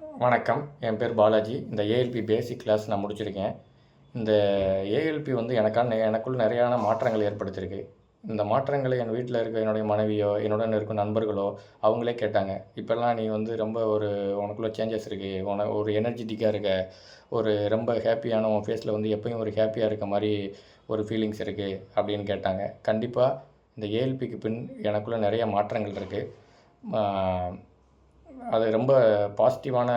வணக்கம். என் பேர் பாலாஜி. இந்த ஏஎல்பி பேசிக் கிளாஸ் நான் முடிச்சிருக்கேன். இந்த ஏஎல்பி வந்து எனக்கான எனக்குள் நிறையான மாற்றங்கள் ஏற்படுத்தியிருக்கு. இந்த மாற்றங்களை என் வீட்டில் இருக்க என்னுடைய மனைவியோ என்னுடன் இருக்கும் நண்பர்களோ அவங்களே கேட்டாங்க. இப்போல்லாம் நீ வந்து ரொம்ப ஒரு உனக்குள்ளே சேஞ்சஸ் இருக்குது உன ஒரு எனர்ஜெட்டிக்காக இருக்க. ஒரு ரொம்ப ஹாப்பியான உன் ஃபேஸில் வந்து எப்பயும் ஒரு ஹாப்பியாக இருக்க மாதிரி ஒரு ஃபீலிங்ஸ் இருக்குது அப்படின்னு கேட்டாங்க. கண்டிப்பாக இந்த ஏஎல்பிக்கு பின் எனக்குள்ளே நிறைய மாற்றங்கள் இருக்குது அது ரொம்ப பாசிட்டிவான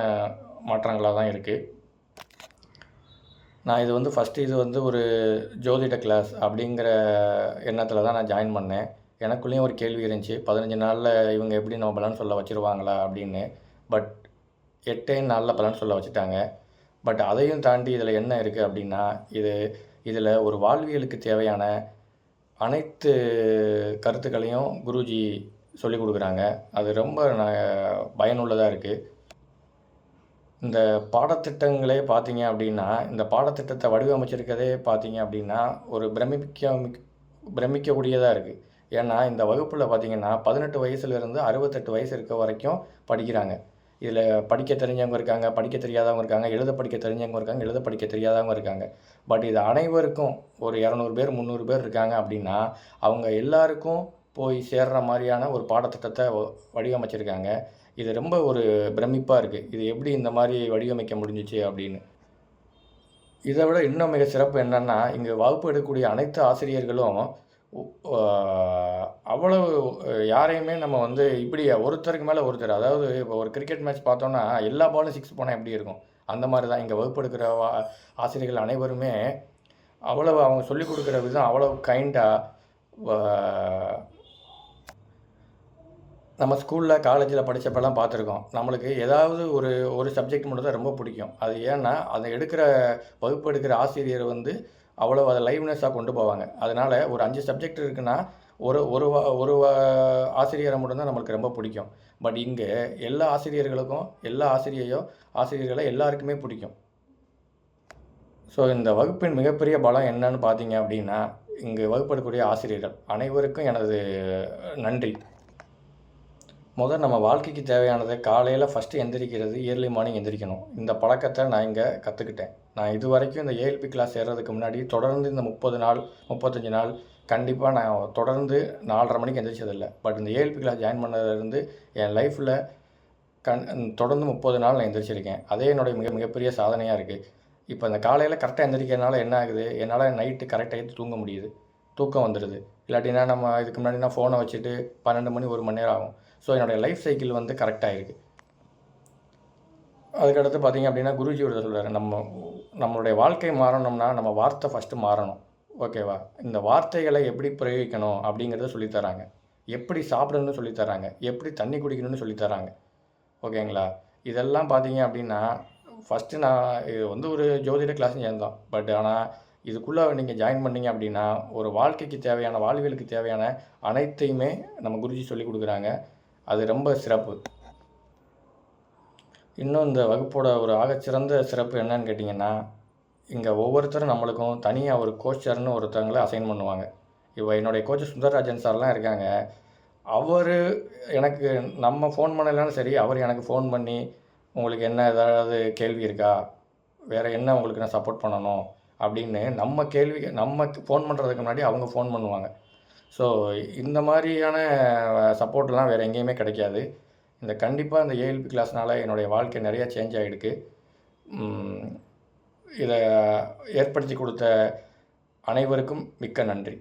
மாற்றங்களாக தான் இருக்குது நான் இது வந்து ஃபஸ்ட்டு இது வந்து ஒரு ஜோதிட கிளாஸ் அப்படிங்கிற எண்ணத்தில் தான் நான் ஜாயின் பண்ணேன். எனக்குள்ளேயும் ஒரு கேள்வி இருந்துச்சு. பதினஞ்சு நாளில் இவங்க எப்படி நம்ம பலன் சொல்ல வச்சுருவாங்களா அப்படின்னு. பட் எட்டே நாளில் பலன் சொல்ல வச்சுட்டாங்க. பட் அதையும் தாண்டி இதில் என்ன இருக்குது அப்படின்னா இது இதில் ஒரு வாழ்வியலுக்கு தேவையான அனைத்து கருத்துக்களையும் குருஜி சொல்லி கொடுக்குறாங்க. அது ரொம்ப ந பயனுள்ளதாக இருக்குது இந்த பாடத்திட்டங்களே பார்த்தீங்க அப்படின்னா இந்த பாடத்திட்டத்தை வடிவமைச்சிருக்கதே பார்த்தீங்க அப்படின்னா ஒரு பிரமிக்க பிரமிக்கக்கூடியதாக இருக்குது ஏன்னா இந்த வகுப்பில் பார்த்தீங்கன்னா பதினெட்டு வயசுலேருந்து அறுபத்தெட்டு வயசு இருக்க வரைக்கும் படிக்கிறாங்க. இதில் படிக்க தெரிஞ்சவங்க இருக்காங்க படிக்க தெரியாதவங்க இருக்காங்க எழுத படிக்க தெரிஞ்சவங்க இருக்காங்க எழுத படிக்க தெரியாதவங்க இருக்காங்க. பட் இது அனைவருக்கும் ஒரு இரநூறு பேர் முந்நூறு பேர் இருக்காங்க அப்படின்னா அவங்க எல்லாருக்கும் போய் சேர்ற மாதிரியான ஒரு பாடத்திட்டத்தை வ- வடிவமைச்சிருக்காங்க. இது ரொம்ப ஒரு பிரமிப்பாக இருக்குது இது எப்படி இந்த மாதிரி வடிவமைக்க முடிஞ்சிச்சு அப்படின்னு. இதை விட இன்னும் மிக சிறப்பு என்னென்னா இங்கே வகுப்பு எடுக்கக்கூடிய அனைத்து ஆசிரியர்களும் அவ்வளவு யாரையுமே நம்ம வந்து இப்படி ஒருத்தருக்கு மேலே ஒருத்தர் அதாவது இப்போ ஒரு கிரிக்கெட் மேட்ச் பார்த்தோன்னா எல்லா பாலும் சிக்ஸ் போனால் எப்படி இருக்கும்? அந்த மாதிரி தான் இங்கே வகுப்பு எடுக்கிற ஆசிரியர்கள் அனைவருமே அவ்வளவு அவங்க சொல்லிக் கொடுக்குற விதம் அவ்வளவு கைண்டாக நம்ம ஸ்கூலில் காலேஜில் படித்தப்பெல்லாம் பார்த்துருக்கோம். நம்மளுக்கு ஏதாவது ஒரு ஒரு சப்ஜெக்ட் மட்டும் தான் ரொம்ப பிடிக்கும். அது ஏன்னா அதை எடுக்கிற வகுப்பு எடுக்கிற ஆசிரியர் வந்து அவ்வளோ அதை லைவ்னஸாக கொண்டு போவாங்க. அதனால் ஒரு அஞ்சு சப்ஜெக்ட் இருக்குன்னா ஒரு ஒரு வா- ஒரு வா- ஆசிரியரை மட்டும்தான் நம்மளுக்கு ரொம்ப பிடிக்கும். பட் இங்கே எல்லா ஆசிரியர்களுக்கும் எல்லா ஆசிரியையோ ஆசிரியர்களை எல்லாருக்குமே பிடிக்கும். ஸோ இந்த வகுப்பின் மிகப்பெரிய பலம் என்னன்னு பார்த்தீங்க அப்படின்னா இங்கே வகுப்படக்கூடிய ஆசிரியர்கள் அனைவருக்கும் எனது நன்றி. முதல் நம்ம வாழ்க்கைக்கு தேவையானதை காலையில் ஃபஸ்ட்டு எந்திரிக்கிறது இயர்லி மார்னிங் எந்திரிக்கணும். இந்த பழக்கத்தை நான் இங்கே கற்றுக்கிட்டேன் நான் இது வரைக்கும் இந்த ஏஎல்பி கிளாஸ் சேர்றதுக்கு முன்னாடி தொடர்ந்து இந்த முப்பது நாள் முப்பத்தஞ்சு நாள் கண்டிப்பாக நான் தொடர்ந்து நாலரை மணிக்கு எந்திரிச்சதில்லை. பட் இந்த ஏஎல்பி கிளாஸ் ஜாயின் பண்ணதுலேருந்து என் லைஃப்பில் கண் தொடர்ந்து முப்பது நாள் நான் எந்திரிச்சிருக்கேன். அதே என்னுடைய மிக மிகப்பெரிய சாதனையாக இருக்குது இப்போ இந்த காலையில் கரெக்டாக எந்திரிக்கிறதுனால என்ன ஆகுது? என்னால் நைட்டு கரெக்டாக தூங்க முடியுது. தூக்கம் வந்துடுது இல்லாட்டினா நம்ம இதுக்கு முன்னாடினா ஃபோனை வச்சுட்டு பன்னெண்டு மணி ஒரு மணி நேரம் ஆகும். ஸோ என்னுடைய லைஃப் சைக்கிள் வந்து கரெக்டாக இருக்குது அதுக்கடுத்து பார்த்தீங்க அப்படின்னா குருஜி ஒரு சொல்கிறார் நம்ம நம்மளுடைய வாழ்க்கை மாறணும்னா நம்ம வார்த்தை ஃபஸ்ட்டு மாறணும். ஓகேவா இந்த வார்த்தைகளை எப்படி பிரயோகிக்கணும் அப்படிங்கிறத சொல்லித் தராங்க. எப்படி சாப்பிடணும்னு சொல்லித் தராங்க. எப்படி தண்ணி குடிக்கணும்னு சொல்லித் தராங்க. ஓகேங்களா இதெல்லாம் பார்த்தீங்க அப்படின்னா ஃபஸ்ட்டு நான் இது வந்து ஒரு ஜோதிட கிளாஸ் சேர்ந்தோம். பட் ஆனால் இதுக்குள்ளே நீங்கள் ஜாயின் பண்ணீங்க அப்படின்னா ஒரு வாழ்க்கைக்கு தேவையான வாழ்வியலுக்கு தேவையான அனைத்தையுமே நம்ம குருஜி சொல்லி கொடுக்குறாங்க. அது ரொம்ப சிறப்பு. இன்னும் இந்த வகுப்போட ஒரு ஆகச்சிறந்த சிறப்பு என்னன்னு கேட்டிங்கன்னா இங்கே ஒவ்வொருத்தரும் நம்மளுக்கும் தனியாக ஒரு கோச்சர்னு ஒருத்தவங்களை அசைன் பண்ணுவாங்க. இப்போ என்னுடைய கோச் சுந்தரராஜன் சார்லாம் இருக்காங்க. அவர் எனக்கு நம்ம ஃபோன் பண்ணலைனாலும் சரி அவர் எனக்கு ஃபோன் பண்ணி உங்களுக்கு என்ன ஏதாவது கேள்வி இருக்கா? வேறு என்ன உங்களுக்கு நான் சப்போர்ட் பண்ணணும்? அப்படின்னு நம்ம கேள்வி நம்ம ஃபோன் பண்ணுறதுக்கு முன்னாடி அவங்க ஃபோன் பண்ணுவாங்க. ஸோ இந்த மாதிரியான சப்போர்ட்லாம் வேறு எங்கேயுமே கிடைக்காது. இந்த கண்டிப்பாக இந்த ஏஎல்பி கிளாஸ்னால் என்னுடைய வாழ்க்கை நிறைய சேஞ்ச் ஆகிருக்கு இதை ஏற்படுத்தி கொடுத்த அனைவருக்கும் மிக்க நன்றி.